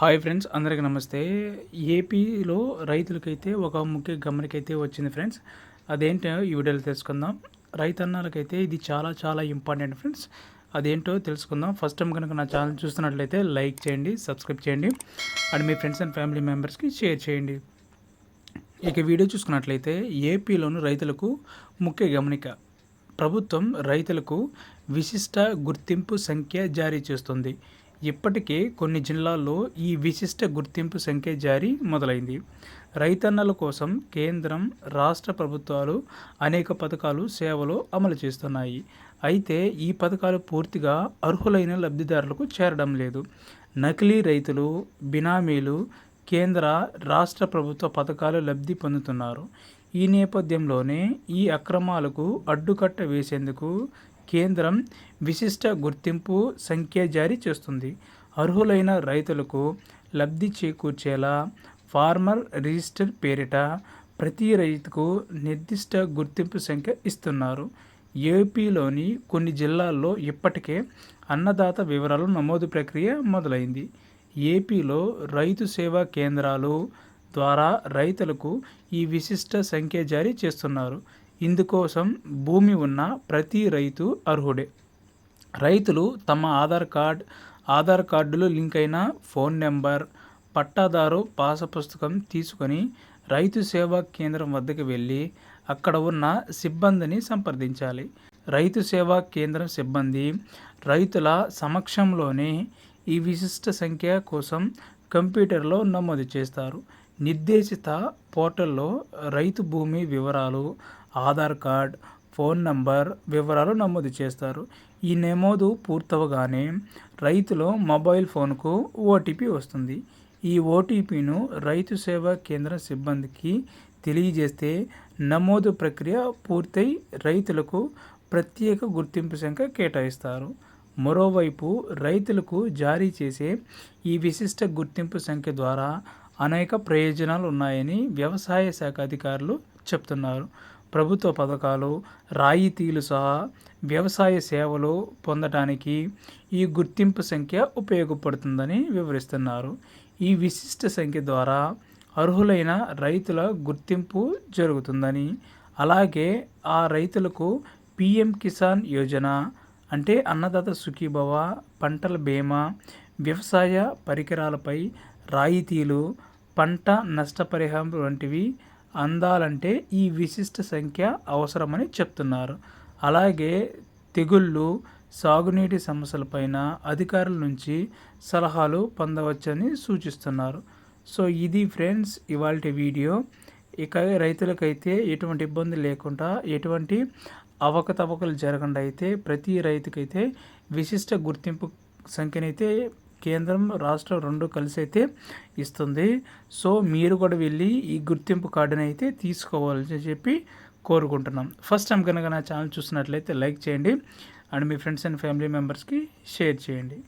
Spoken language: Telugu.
హాయ్ ఫ్రెండ్స్ అందరికీ నమస్తే. ఏపీలో రైతులకైతే ఒక ముఖ్య గమనికైతే వచ్చింది ఫ్రెండ్స్. అదేంటో ఈ వీడియోలో తెలుసుకుందాం. రైతన్నలకైతే ఇది చాలా చాలా ఇంపార్టెంట్ ఫ్రెండ్స్. అదేంటో తెలుసుకుందాం. ఫస్ట్ టైం కనుక నా ఛానల్ చూస్తున్నట్లయితే లైక్ చేయండి సబ్స్క్రైబ్ చేయండి. అండ్ మీ ఫ్రెండ్స్ అండ్ ఫ్యామిలీ మెంబర్స్కి షేర్ చేయండి. ఇక వీడియో చూసుకున్నట్లయితే ఏపీలోని రైతులకు ముఖ్య గమనిక. ప్రభుత్వం రైతులకు విశిష్ట గుర్తింపు సంఖ్య జారీ చేస్తుంది. ఇప్పటికే కొన్ని జిల్లాల్లో ఈ విశిష్ట గుర్తింపు సంఖ్య జారీ మొదలైంది. రైతన్నల కోసం కేంద్రం రాష్ట్ర ప్రభుత్వాలు అనేక పథకాలు సేవలు అమలు చేస్తున్నాయి. అయితే ఈ పథకాలు పూర్తిగా అర్హులైన లబ్ధిదారులకు చేరడం లేదు. నకిలీ రైతులు బినామీలు కేంద్ర రాష్ట్ర ప్రభుత్వ పథకాలు లబ్ధి పొందుతున్నారు. ఈ నేపథ్యంలోనే ఈ అక్రమాలకు అడ్డుకట్ట వేసేందుకు కేంద్రం విశిష్ట గుర్తింపు సంఖ్య జారీ చేస్తుంది. అర్హులైన రైతులకు లబ్ధి చేకూర్చేలా ఫార్మర్ రిజిస్టర్ పేరిట ప్రతి రైతుకు నిర్దిష్ట గుర్తింపు సంఖ్య ఇస్తున్నారు. ఏపీలోని కొన్ని జిల్లాల్లో ఇప్పటికే అన్నదాత వివరాలు నమోదు ప్రక్రియ మొదలైంది. ఏపీలో రైతు సేవా కేంద్రాలు ద్వారా రైతులకు ఈ విశిష్ట సంఖ్య జారీ చేస్తున్నారు. ఇందుకోసం భూమి ఉన్న ప్రతి రైతు అర్హుడే. రైతులు తమ ఆధార్ కార్డ్ ఆధార్ కార్డులో లింక్ అయిన ఫోన్ నెంబర్ పట్టాదారు పాస పుస్తకం తీసుకొని రైతు సేవా కేంద్రం వద్దకు వెళ్ళి అక్కడ ఉన్న సిబ్బందిని సంప్రదించాలి. రైతు సేవా కేంద్రం సిబ్బంది రైతుల సమక్షంలోనే ఈ విశిష్ట సంఖ్య కోసం కంప్యూటర్లో నమోదు చేస్తారు. నిర్దేశిత పోర్టల్లో రైతు భూమి వివరాలు ఆధార్ కార్డ్ ఫోన్ నంబర్ వివరాలు నమోదు చేస్తారు. ఈ నమోదు పూర్తవగానే రైతులో మొబైల్ ఫోన్కు ఓటీపీ వస్తుంది. ఈ ఓటీపీను రైతు సేవా కేంద్ర సిబ్బందికి తెలియజేస్తే నమోదు ప్రక్రియ పూర్తయి రైతులకు ప్రత్యేక గుర్తింపు సంఖ్య కేటాయిస్తారు. మరోవైపు రైతులకు జారీ చేసే ఈ విశిష్ట గుర్తింపు సంఖ్య ద్వారా అనేక ప్రయోజనాలు ఉన్నాయని వ్యవసాయ శాఖ అధికారులు చెప్తున్నారు. ప్రభుత్వ పథకాలు రాయితీలు సహా వ్యవసాయ సేవలు పొందటానికి ఈ గుర్తింపు సంఖ్య ఉపయోగపడుతుందని వివరిస్తున్నారు. ఈ విశిష్ట సంఖ్య ద్వారా అర్హులైన రైతుల గుర్తింపు జరుగుతుందని అలాగే ఆ రైతులకు పిఎం కిసాన్ యోజన అంటే అన్నదాత సుఖీభవ పంటల బీమా వ్యవసాయ పరికరాలపై రాయితీలు పంట నష్టపరిహారం వంటివి అందాలంటే ఈ విశిష్ట సంఖ్య అవసరమని చెప్తున్నారు. అలాగే తెగుళ్ళు సాగునీటి సమస్యలపైన అధికారుల నుంచి సలహాలు పొందవచ్చని సూచిస్తున్నారు. సో ఇది ఫ్రెండ్స్ ఇవాళ వీడియో. ఇక రైతులకైతే ఎటువంటి ఇబ్బంది లేకుండా ఎటువంటి అవకతవకలు జరగకుండా అయితే ప్రతి రైతుకైతే విశిష్ట గుర్తింపు సంఖ్యనైతే కేంద్రం రాష్ట్రం రెండు కలిసి అయితే ఇస్తుంది. సో మీరు కూడా వెళ్ళి ఈ గుర్తింపు కార్డుని అయితే తీసుకోవాలని చెప్పి కోరుకుంటున్నాం. ఫస్ట్ టైం కనుక నా ఛానల్ చూసినట్లయితే లైక్ చేయండి. అండ్ మీ ఫ్రెండ్స్ అండ్ ఫ్యామిలీ మెంబర్స్కి షేర్ చేయండి.